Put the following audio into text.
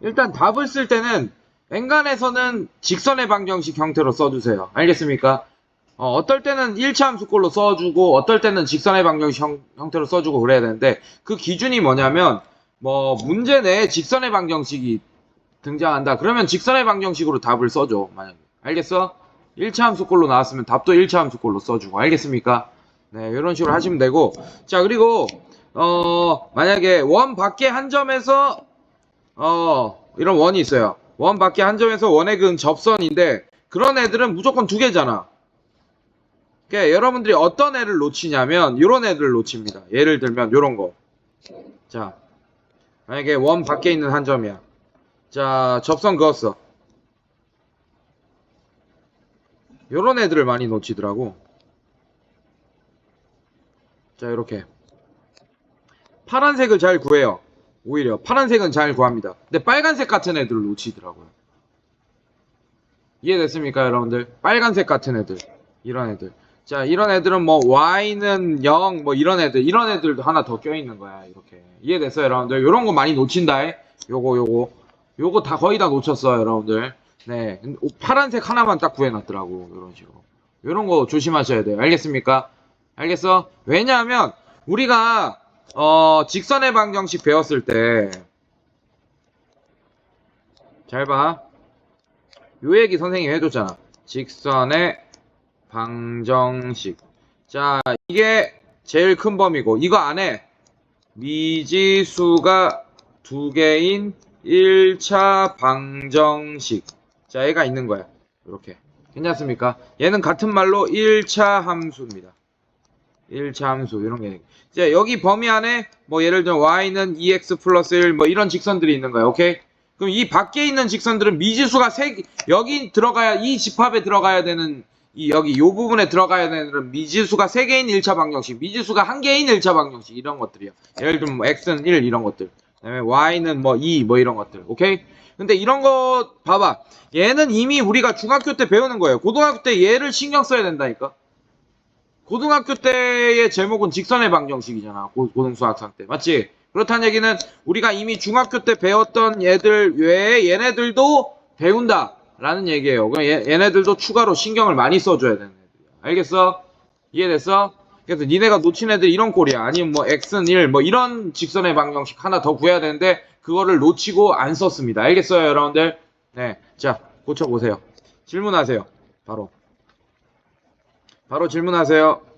일단 답을 쓸 때는 엔간에서는 직선의 방정식 형태로 써주세요. 알겠습니까? 어, 떨 때는 1차 함수꼴로 써주고 어떨 때는 직선의 방정식 형, 형태로 써주고 그래야 되는데 그 기준이 뭐냐면 뭐 문제 내에 직선의 방정식이 등장한다. 그러면 직선의 방정식으로 답을 써줘. 만약에. 알겠어? 1차 함수꼴로 나왔으면 답도 1차 함수꼴로 써주고. 알겠습니까? 네, 이런 식으로 하시면 되고. 자, 그리고, 어, 만약에 원 밖에 한 점에서, 어, 이런 원이 있어요. 원 밖에 한 점에서 원의 근 접선인데, 그런 애들은 무조건 두 개잖아. 그러니까 여러분들이 어떤 애를 놓치냐면, 이런 애들을 놓칩니다. 예를 들면, 요런 거. 자, 만약에 원 밖에 있는 한 점이야. 자, 접선 그었어. 요런 애들을 많이 놓치더라고. 자, 이렇게. 파란색을 잘 구해요. 오히려 파란색은 잘 구합니다. 근데 빨간색 같은 애들을 놓치더라고요. 이해됐습니까, 여러분들? 빨간색 같은 애들. 이런 애들. 자, 이런 애들은 뭐 y는 0, 뭐 이런 애들, 이런 애들도 하나 더 껴있는 거야, 이렇게. 이해됐어요, 여러분들? 요런 거 많이 놓친다, 해. 요거, 요거. 요거 다 거의 다 놓쳤어요, 여러분들. 네. 파란색 하나만 딱 구해놨더라고, 이런 식으로. 요런 거 조심하셔야 돼요. 알겠습니까? 알겠어? 왜냐하면, 우리가, 어, 직선의 방정식 배웠을 때, 잘 봐. 요 얘기 선생님이 해줬잖아. 직선의 방정식. 자, 이게 제일 큰 범위고, 이거 안에 미지수가 두 개인 1차 방정식. 자, 얘가 있는 거야. 이렇게. 괜찮습니까? 얘는 같은 말로 1차 함수입니다. 1차 함수, 이런 게. 자, 여기 범위 안에, 뭐, 예를 들면, y는 2x 플러스 1, 뭐, 이런 직선들이 있는 거야. 오케이? 그럼 이 밖에 있는 직선들은 미지수가 세, 개- 여기 들어가야, 이 집합에 들어가야 되는, 이, 여기, 요 부분에 들어가야 되는 미지수가 3개인 1차 방정식, 미지수가 1개인 1차 방정식, 이런 것들이야. 예를 들면, 뭐, x는 1, 이런 것들. 그 다음에 y는 뭐 2, 뭐 이런 것들. 오케이? 근데 이런 거, 봐봐. 얘는 이미 우리가 중학교 때 배우는 거예요. 고등학교 때 얘를 신경 써야 된다니까? 고등학교 때의 제목은 직선의 방정식이잖아. 고, 고등수학상 때. 맞지? 그렇다는 얘기는 우리가 이미 중학교 때 배웠던 얘들 외에 얘네들도 배운다. 라는 얘기예요. 얘, 얘네들도 추가로 신경을 많이 써줘야 되는 애들이야. 알겠어? 이해됐어? 그래서 니네가 놓친 애들 이런 꼴이야. 아니면 뭐 x는 1, 뭐 이런 직선의 방정식 하나 더 구해야 되는데 그거를 놓치고 안 썼습니다. 알겠어요, 여러분들? 네. 자, 고쳐보세요. 질문하세요. 바로. 바로 질문하세요.